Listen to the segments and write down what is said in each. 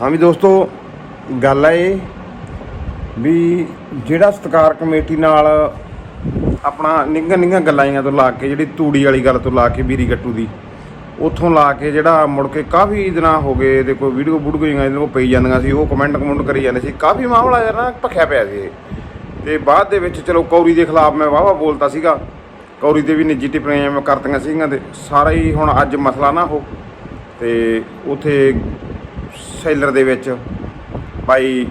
ਹਾਂ ਵੀ ਦੋਸਤੋ, ਗੱਲ ਹੈ ਇਹ ਵੀ ਜਿਹੜਾ ਸਤਕਾਰ ਕਮੇਟੀ ਨਾਲ ਆਪਣਾ ਨਿੰਗਾ ਨਿੰਗਾ ਗੱਲਾਂ ਤੋਂ ਲਾ ਕੇ, ਜਿਹੜੀ ਤੂੜੀ ਵਾਲੀ ਗੱਲ ਤੋਂ ਲਾ ਕੇ ਵੀਰੀ ਗੱਟੂ ਦੀ, ਉੱਥੋਂ ਲਾ ਕੇ ਜਿਹੜਾ ਮੁੜ ਕੇ ਕਾਫੀ ਦਿਨਾਂ ਹੋ ਗਏ ਤੇ ਕੋਈ ਵੀਡੀਓ ਬੁੜਗੋ ਜਿਹੀਆਂ ਇਹਨਾਂ ਕੋ ਪਈ ਜਾਂਦੀਆਂ ਸੀ, ਉਹ ਕਮੈਂਟ ਕਮੈਂਟ ਕਰੀ ਜਾਂਦੇ ਸੀ, ਕਾਫੀ ਮਾਮਲਾ ਯਾਰ ਨਾ ਭਖਿਆ ਪਿਆ ਸੀ ਇਹ। ਤੇ ਬਾਅਦ ਦੇ ਵਿੱਚ ਚਲੋ ਕੌਰੀ ਦੇ ਖਿਲਾਫ ਮੈਂ ਵਾਵਾ ਬੋਲਤਾ ਸੀਗਾ, ਕੌਰੀ ਦੇ ਵੀ ਨਿੱਜੀ ਟਿੱਪਣੀਆਂ ਮੈਂ ਕਰਤੀਆਂ ਸੀਗੀਆਂ ਤੇ ਸਾਰਾ ਹੀ ਹੁਣ ਅੱਜ ਮਸਲਾ ਨਾ ਹੋ ਤੇ ਉਥੇ ਸੈਲਰ ਦੇ ਵਿੱਚ ਭਾਈ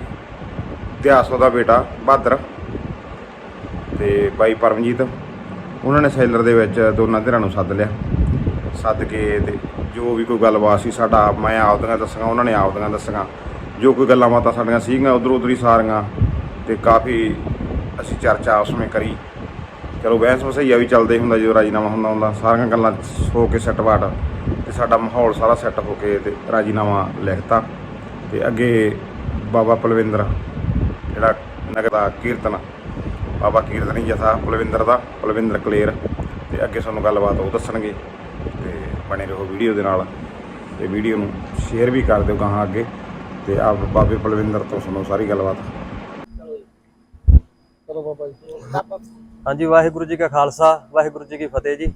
ਇਤਿਹਾਸੋ ਦਾ ਬੇਟਾ, ਬਹਾਦਰ ਤੇ ਬਾਈ ਪਰਮਜੀਤ। ਉਹਨਾਂ ਨੇ ਸੈਲਰ ਦੇ ਵਿੱਚ ਦੋਨਾਂ ਧਿਰਾਂ ਨੂੰ ਸੱਦ ਲਿਆ। ਸੱਦ ਕੇ ਤੇ ਜੋ ਵੀ ਕੋਈ ਗੱਲਬਾਤ ਸੀ ਸਾਡਾ ਮੈਂ ਆਪਦੀਆਂ ਦੱਸਾਂਗਾ, ਉਹਨਾਂ ਨੇ ਆਪਦੀਆਂ ਦੱਸਾਂਗਾ। ਜੋ ਕੋਈ ਗੱਲਾਂ ਬਾਤਾਂ ਸਾਡੀਆਂ ਸੀਗੀਆਂ ਉਧਰ ਉਧਰ ਹੀ ਸਾਰੀਆਂ ਤੇ ਕਾਫੀ ਅਸੀਂ ਚਰਚਾ ਉਸ ਵਿੱਚ ਕਰੀ। ਚਲੋ ਬਹਿਸ ਵਸਈਆ ਵੀ ਚੱਲਦੇ ਹੁੰਦਾ ਜਦੋਂ ਰਾਜੀਨਾਮਾ ਹੁੰਦਾ ਹੁੰਦਾ। ਸਾਰੀਆਂ ਗੱਲਾਂ ਹੋ ਕੇ ਸੈੱਟ ਬਾਟ ਤੇ ਸਾਡਾ ਮਾਹੌਲ ਸਾਰਾ ਸੈੱਟ ਹੋ ਕੇ ਤੇ ਰਾਜੀਨਾਮਾ ਲਿਖਤਾ। ਤੇ ਅੱਗੇ ਬਾਬਾ ਪਲਵਿੰਦਰ, ਜਿਹੜਾ ਨਗਰ ਦਾ ਕੀਰਤਨ, ਬਾਬਾ ਕੀਰਤਨੀ ਜਥਾ ਪਲਵਿੰਦਰ ਦਾ, ਪਲਵਿੰਦਰ ਕਲੇਰ। ਤੇ ਅੱਗੇ ਸਾਨੂੰ ਗੱਲਬਾਤ ਉਹ ਦੱਸਣਗੇ ਤੇ ਬਣੇ ਰਹੋ ਵੀਡੀਓ ਦੇ ਨਾਲ। ਤੇ ਵੀਡੀਓ ਨੂੰ ਸ਼ੇਅਰ ਵੀ ਕਰ ਦਿਓ ਗਾਹਾਂ ਅੱਗੇ ਤੇ ਆਪ ਬਾਬੇ ਪਲਵਿੰਦਰ ਤੋਂ ਸੁਣੋ ਸਾਰੀ ਗੱਲਬਾਤ। ਹਾਂਜੀ, ਵਾਹਿਗੁਰੂ ਜੀ ਕਾ ਖਾਲਸਾ, ਵਾਹਿਗੁਰੂ ਜੀ ਕੀ ਫਤਿਹ ਜੀ।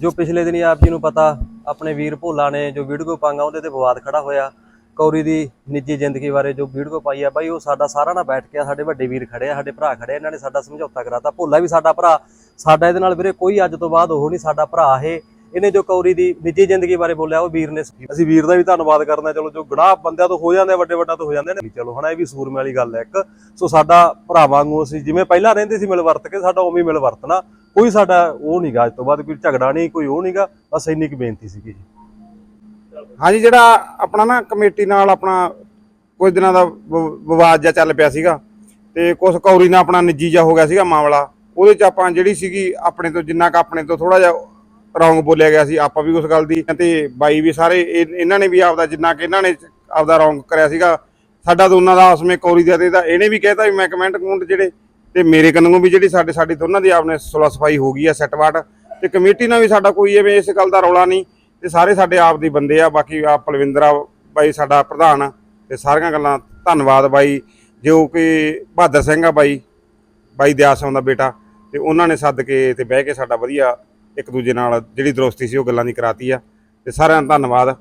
ਜੋ ਪਿਛਲੇ ਦਿਨੀ ਆਪ ਜੀ ਨੂੰ ਪਤਾ, ਆਪਣੇ ਵੀਰ ਭੋਲਾ ਨੇ ਜੋ ਵੀਡੀਓ ਪਾਂਗਾ ਉਹਦੇ ਤੇ ਵਿਵਾਦ ਖੜਾ ਹੋਇਆ। ਕੌਰੀ ਦੀ ਨਿੱਜੀ ਜ਼ਿੰਦਗੀ ਬਾਰੇ ਜੋ ਵੀਡੀਓ ਪਾਈ ਆ, ਬਾਈ, ਉਹ ਸਾਡਾ ਸਾਰਾ ਨਾਲ ਬੈਠ ਕੇ ਸਾਡੇ ਵੱਡੇ ਵੀਰ ਖੜੇ ਆ, ਸਾਡੇ ਭਰਾ ਖੜੇ ਇਹਨਾਂ ਨੇ ਸਾਡਾ ਸਮਝੌਤਾ ਕਰਾਤਾ। ਭੋਲਾ ਵੀ ਸਾਡਾ ਭਰਾ, ਸਾਡਾ ਇਹਦੇ ਨਾਲ ਵੀਰੇ ਕੋਈ ਅੱਜ ਤੋਂ ਬਾਅਦ ਉਹ ਨਹੀਂ ਸਾਡਾ ਭਰਾ ਇਹ ਇਹਨੇ ਜੋ ਕੌਰੀ ਦੀ ਨਿੱਜੀ ਜ਼ਿੰਦਗੀ ਬਾਰੇ ਬੋਲਿਆ, ਉਹ ਵੀਰ ਨੇ ਅਸੀਂ ਵੀਰ ਦਾ ਵੀ ਧੰਨਵਾਦ ਕਰਨਾ ਚਲੋ, ਜੋ ਗੁਨਾਹ ਬੰਦਿਆਂ ਤੋਂ ਹੋ ਜਾਂਦੇ ਵੱਡੇ ਵੱਡਾ ਤੋਂ ਹੋ ਜਾਂਦੇ ਨੇ। ਚਲੋ ਹਨਾ ਇਹ ਵੀ ਸੂਰਮੇ ਵਾਲੀ ਗੱਲ ਹੈ ਇੱਕ। ਸੋ ਸਾਡਾ ਭਰਾ ਵਾਂਗੂ ਅਸੀਂ ਜਿਵੇਂ ਪਹਿਲਾਂ ਰਹਿੰਦੇ ਸੀ ਮਿਲ ਵਰਤ ਕੇ, ਸਾਡਾ ਉਵੇਂ ਮਿਲ ਵਰਤਣਾ। ਕੋਈ ਸਾਡਾ ਉਹ ਨਹੀਂਗਾ ਅੱਜ ਤੋਂ ਬਾਅਦ ਕੋਈ ਝਗੜਾ ਨਹੀਂ, ਕੋਈ ਉਹ ਨਹੀਂਗਾ ਬਸ ਇੰਨੀ ਕੁ ਬੇਨਤੀ ਸੀਗੀ ਜੀ। ਹਾਂਜੀ, ਜਿਹੜਾ ਆਪਣਾ ਨਾ ਕਮੇਟੀ ਨਾਲ ਆਪਣਾ ਕੁਝ ਦਿਨਾਂ ਦਾ ਵਿਵਾਦ ਜਿਹਾ ਚੱਲ ਪਿਆ ਸੀਗਾ ਤੇ ਕੁਝ ਕੌਰੀ ਨਾਲ ਆਪਣਾ ਨਿੱਜੀ ਜਿਹਾ ਹੋ ਗਿਆ ਸੀਗਾ ਮਾਮਲਾ, ਉਹਦੇ ਚ ਆਪਾਂ ਜਿਹੜੀ ਸੀਗੀ, ਆਪਣੇ ਤੋਂ ਜਿੰਨਾ ਕ ਆਪਣੇ ਤੋਂ ਥੋੜਾ ਜਿਹਾ ਰੌਂਗ ਬੋਲਿਆ ਗਿਆ ਸੀ, ਆਪਾਂ ਵੀ ਉਸ ਗੱਲ ਦੀ ਤੇ ਬਾਈ ਵੀ ਸਾਰੇ, ਇਹ- ਇਹਨਾਂ ਨੇ ਵੀ ਆਪਦਾ ਜਿੰਨਾ ਕਿ ਇਹਨਾਂ ਨੇ ਆਪਦਾ ਰੌਂਗ ਕਰਿਆ ਸੀਗਾ। ਸਾਡਾ ਦੋਨਾਂ ਦਾ ਆਸਮੇ ਕੌਰੀ ਦਾ ਤੇ ਇਹਨੇ ਵੀ ਕਹਿਤਾ ਵੀ ਮੈਂ ਕਮੈਂਟ ਕਮੈਂਟ ਜਿਹੜੇ ਤੇ ਮੇਰੇ ਕੰਨੋਂ ਵੀ ਜਿਹੜੀ ਸਾਡੇ ਸਾਡੀ ਦੋਨਾਂ ਦੀ ਆਪਨੇ ਸੁਲਾ ਸਫ਼ਾਈ ਹੋ ਗਈ ਆ ਸੈੱਟ ਬਾਟ ਤੇ ਕਮੇਟੀ ਨਾਲ ਵੀ ਸਾਡਾ ਕੋਈ ਐਵੇਂ ਇਸ ਗੱਲ ਦਾ ਰੌਲਾ ਨਹੀਂ। ਤੇ ਸਾਰੇ ਸਾਡੇ ਆਪ ਦੇ ਬੰਦੇ ਆ, ਬਾਕੀ ਆ ਪਲਵਿੰਦਰਾ ਬਾਈ ਸਾਡਾ ਪ੍ਰਧਾਨ ਆ, ਤੇ ਸਾਰੀਆਂ ਗੱਲਾਂ ਧੰਨਵਾਦ ਬਾਈ। ਜੋ ਕਿ ਬਹਾਦਰ ਸਿੰਘ ਆ ਬਾਈ ਬਾਈ ਦਿਆਸਾਂ ਦਾ ਬੇਟਾ, ਤੇ ਉਹਨਾਂ ਨੇ ਸੱਦ ਕੇ ਤੇ ਬਹਿ ਕੇ ਸਾਡਾ ਵਧੀਆ ਇੱਕ ਦੂਜੇ ਨਾਲ ਜਿਹੜੀ ਦੋਸਤੀ ਸੀ ਉਹ ਗੱਲਾਂ ਦੀ ਕਰਾਤੀ ਆ। ਤੇ ਸਾਰਿਆਂ ਦਾ ਧੰਨਵਾਦ।